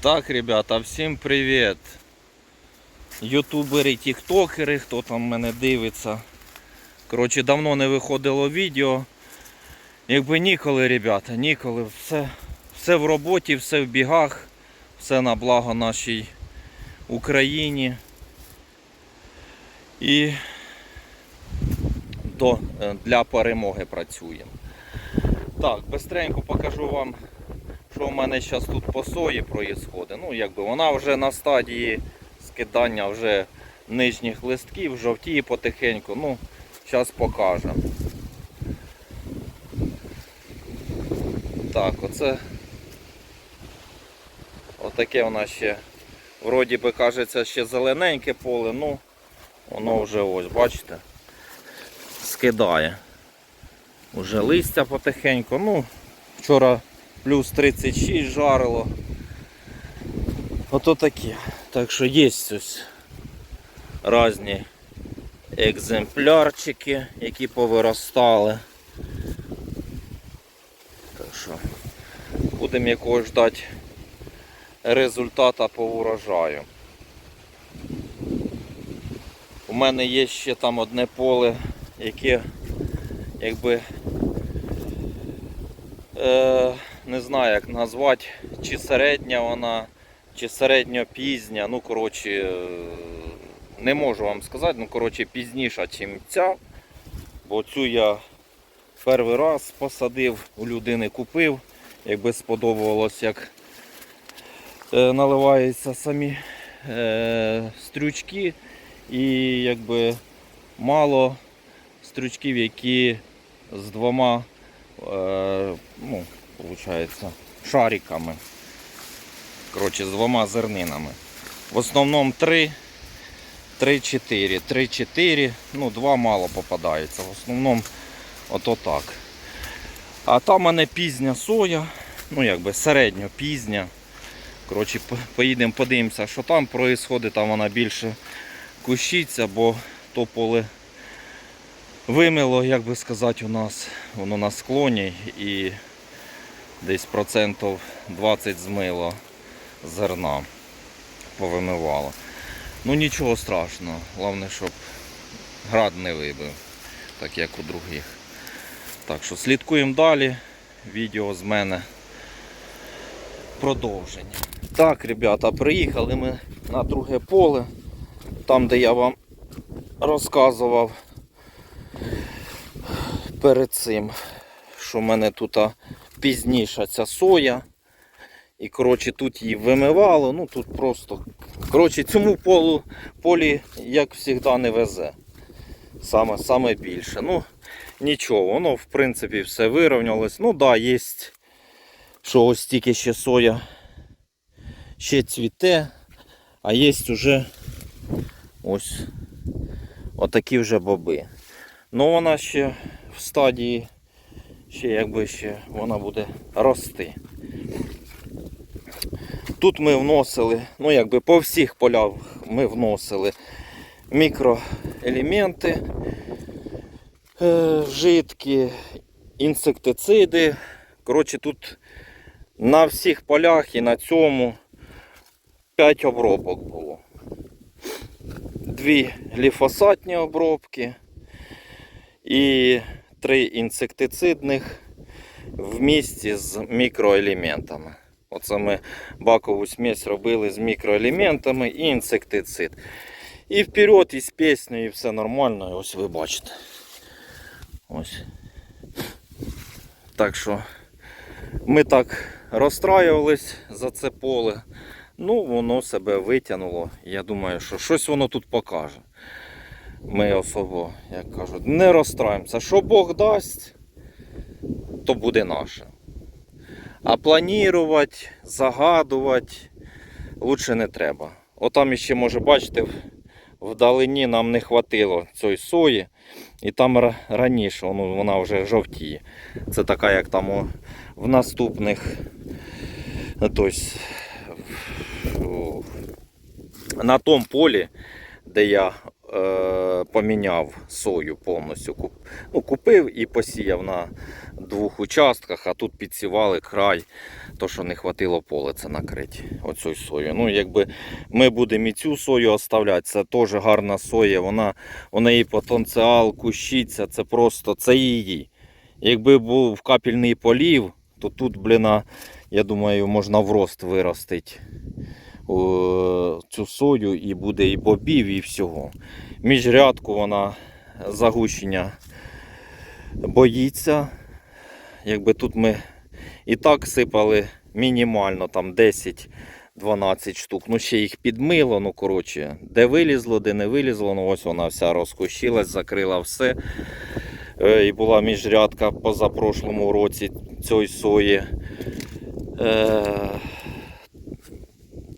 Так, ребята, всім привіт. Ютубери, тіктокери, хто там мене дивиться. Коротше, давно не виходило відео. Якби ніколи, ребята, ніколи. Все, все в роботі, все в бігах, все на благо нашій Україні. І до, е, для перемоги працюємо. Так, бистренько покажу вам що в мене зараз тут по сої проїсходить. Ну, якби вона вже на стадії скидання вже нижніх листків, жовтіє потихеньку. Ну, зараз покажемо. Так, оце отаке у нас ще, вроді би кажеться, ще зелененьке поле, ну воно вже ось, бачите, скидає. Уже листя потихеньку. Ну, вчора плюс 36 жарило. Ото таке. Так що є ось різні екземплярчики, які повиростали. Так що будемо якогось ждати результата по урожаю. У мене є ще там одне поле, яке якби е, не знаю як назвати, чи середня вона, чи середньопізня. Ну, коротше, е, не можу вам сказати, ну коротше пізніша, ніж ця. Бо цю я перший раз посадив, у людини купив. Якби сподобалось, як е, наливаються самі е, стрючки і якби мало стрючків, які з двома ну, получается, шариками. Коротше, з двома зернинами. В основному 3, 3-4. 3-4, ну, два мало попадається. В основному ото так. А там мене пізня соя, ну якби середньо пізня. Коротше, поїдемо подивимося, що там проїсходить, там вона більше кущиться, бо то поле вимило, як би сказати, у нас воно на склоні і десь процентів 20 змило зерна, повимивало. Ну нічого страшного, головне, щоб град не вибив, так як у других. Так що слідкуємо далі. Відео з мене продовження. Так, ребята, приїхали ми на друге поле, там де я вам розказував перед цим, що в мене тут а, пізніша ця соя. І коротше тут її вимивало, ну тут просто. Коротше, цьому полу, полі, як завжди, не везе. Саме, саме більше. Ну, нічого, воно в принципі все вирівнялось. Ну так, да, є, що ось тільки ще соя ще цвіте, а є вже ось отакі вже боби. Ну вона ще в стадії, ще якби ще вона буде рости. Тут ми вносили, ну якби по всіх полях ми вносили мікроелементи, е, жидкі, інсектициди. Коротше, тут на всіх полях і на цьому 5 обробок було. Дві гліфосатні обробки і три інсектицидних в місті з мікроелементами. Оце ми бакову смесь робили з мікроелементами і інсектицид. І вперед, і з піснею, і все нормально. І ось ви бачите. Ось. Так що ми так розстраювались за це поле. Ну, воно себе витягнуло. Я думаю, що щось воно тут покаже. Ми особо, як кажуть, не розстраємося. Що Бог дасть, то буде наше. А планувати, загадувати лучше не треба. Отам іще, може, бачите, вдалині нам не хватило цієї сої. І там раніше ну, вона вже жовтіє. Це така, як там у- в наступних. Тобто, на тому полі, де я поміняв сою повністю. Ну, купив і посіяв на двох участках, а тут підсівали край, то що не хватило поле накрити оцю сою. Ну, якби ми будемо і цю сою оставляти, це теж гарна соя, вона, у неї потенціал, кущиться, це просто це її. Якби був капельний полів, то тут, блін, я думаю, можна в рост виростити цю сою і буде і бобів, і всього. Міжрядку вона загущення боїться. Якби тут ми і так сипали мінімально там 10-12 штук. Ну ще їх підмило, ну коротше, де вилізло, де не вилізло, ну ось вона вся розкущилась, закрила все. Е, І була міжрядка позапрошлому році цієї сої. Е,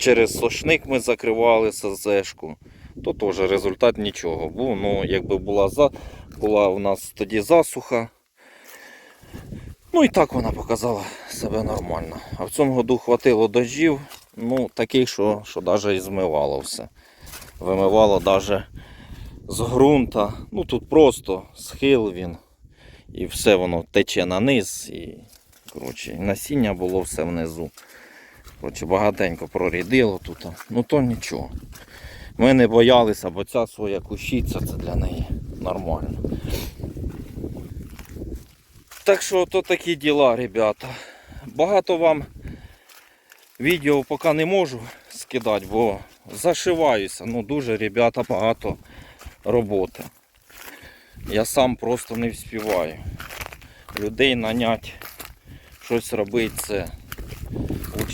Через сошник ми закривали СЗшку. То теж результат нічого був. Ну, якби була, за... була у нас тоді засуха. Ну і так вона показала себе нормально. А в цьому году хватило дождів, ну таких, що, що навіть і змивало все. Вимивало навіть з ґрунта. Ну тут просто схил він. І все воно тече на низ. І коротше, насіння було все внизу. Коротше, багатенько прорідило тут. Ну то нічого. Ми не боялися, бо ця своя кущиця це для неї нормально. Так що то такі діла, ребята. Багато вам відео поки не можу скидати, бо зашиваюся. Ну дуже, ребята, багато роботи. Я сам просто не вспіваю. Людей нанять, щось робити, це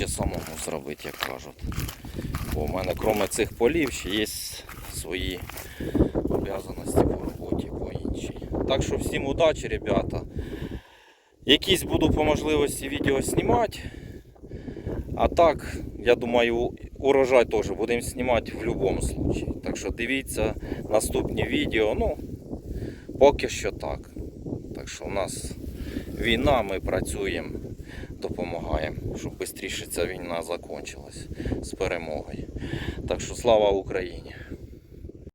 лучше самому зробити, як кажуть. Бо в мене, крім цих полів, ще є свої обов'язаності по роботі, по іншій. Так що всім удачі, ребята. Якісь буду по можливості відео знімати. А так, я думаю, урожай теж будемо знімати в будь-якому випадку. Так що дивіться наступні відео. Ну, поки що так. Так що у нас війна, ми працюємо, допомагаємо, щоб швидше ця війна закінчилась з перемогою. Так що слава Україні!